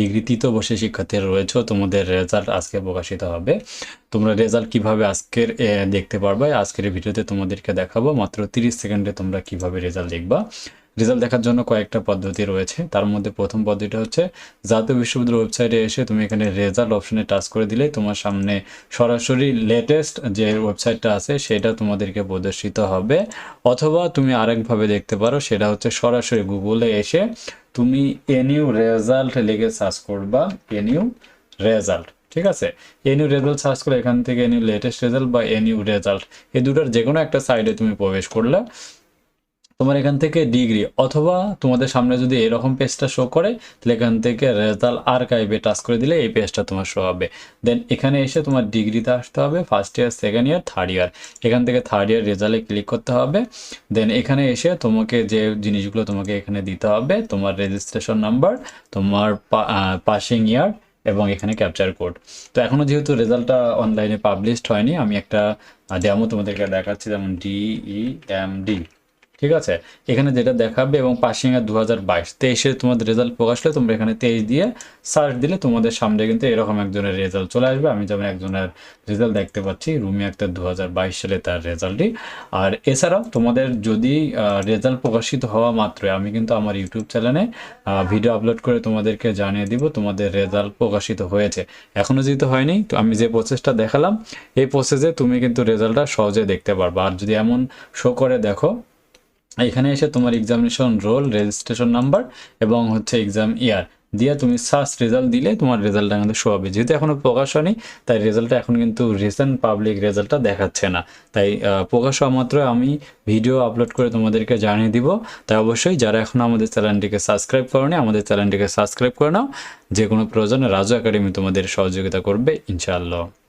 Degree তৃতীয় বর্ষের শিক্ষার্থীরা রয়েছে, তোমাদের রেজাল্ট আজকে প্রকাশিত হবে। তোমরা রেজাল্ট কীভাবে আজকের দেখতে পারবে, আজকের ভিডিওতে তোমাদেরকে দেখাবো। মাত্র তিরিশ সেকেন্ডে তোমরা কীভাবে রেজাল্ট দেখবা। রেজাল্ট দেখার জন্য কয়েকটা পদ্ধতি রয়েছে। তার মধ্যে প্রথম পদ্ধতিটা হচ্ছে, জাতীয় বিশ্ববিদ্যালয় ওয়েবসাইটে এসে তুমি এখানে রেজাল্ট অপশনে টাচ করে দিলে তোমার সামনে সরাসরি লেটেস্ট যে ওয়েবসাইটটা আছে, সেটা তোমাদেরকে প্রদর্শিত হবে। অথবা তুমি আরেকভাবে দেখতে পারো, সেটা হচ্ছে সরাসরি গুগলে এসে তুমি এনিউ রেজাল্ট লিখে সার্চ করবা এনিউ রেজাল্ট ঠিক আছে? এনিউ রেজাল্ট সার্চ করে এখান থেকে এনিউ লেটেস্ট রেজাল্ট বা এনিউ রেজাল্ট এই দুটার যে কোনো একটা সাইডে তুমি প্রবেশ করলে তোমার এখান থেকে ডিগ্রি অথবা তোমাদের সামনে যদি এরকম পেজটা শো করে, তাহলে এখান থেকে রেজাল্ট আর্কাইভে টাচ করে দিলে এই পেজটা তোমার শো হবে। দেন এখানে এসে তোমার ডিগ্রিতে আসতে হবে first year second year third year এখান থেকে থার্ড ইয়ার রেজাল্টে ক্লিক করতে হবে। দেন এখানে এসে তোমাকে যে জিনিসগুলো তোমাকে এখানে দিতে হবে, তোমার রেজিস্ট্রেশন নাম্বার তোমার পাসিং ইয়ার এবং এখানে ক্যাপচার কোড তো এখনও যেহেতু রেজাল্টটা অনলাইনে পাবলিশড হয়নি, আমি একটা ডেমো তোমাদেরকে দেখাচ্ছি, যেমন ডিই এম ডি ঠিক আছে? এখানে যেটা দেখাবে এবং পাসিং দু হাজার বাইশ। তেইশে তোমাদের রেজাল্ট প্রকাশ হলে তোমরা এখানে তেইশ দিয়ে সার্চ দিলে তোমাদের সামনে কিন্তু এরকম একজনের রেজাল্ট চলে আসবে। আমি যেমন একজনের রেজাল্ট দেখতে পাচ্ছি, রুমি আক্তার দু হাজার বাইশ সালে তার রেজাল্টটি আর এছাড়াও তোমাদের যদি রেজাল্ট প্রকাশিত হওয়া মাত্রই, আমি কিন্তু আমার ইউটিউব চ্যানেলে ভিডিও আপলোড করে তোমাদেরকে জানিয়ে দিব তোমাদের রেজাল্ট প্রকাশিত হয়েছে। এখনও যেহেতু হয়নি, তো আমি যে প্রসেসটা দেখালাম, এই প্রসেসে তুমি কিন্তু রেজাল্টটা সহজে দেখতে পারবে। আর যদি এমন শো করে দেখো এখানে এসে তোমার এক্সামিনেশন রোল রেজিস্ট্রেশন নাম্বার এবং হচ্ছে এক্সাম ইয়ার দিয়ে তুমি সার্চ রেজাল্ট দিলে তোমার রেজাল্টটা কিন্তু শো হবে। যেহেতু এখনও প্রকাশ হয়নি, তাই রেজাল্টটা এখন কিন্তু রিসেন্ট পাবলিক রেজাল্টটা দেখাচ্ছে না। তাই প্রকাশ হওয়া মাত্র আমি ভিডিও আপলোড করে তোমাদেরকে জানিয়ে দিব। তাই অবশ্যই যারা এখন আমাদের চ্যানেলটিকে সাবস্ক্রাইব করোনি, আমাদের চ্যানেলটিকে সাবস্ক্রাইব করে নাও। যে কোনো প্রয়োজনে রাজু একাডেমি তোমাদের সহযোগিতা করবে, ইনশাআল্লাহ।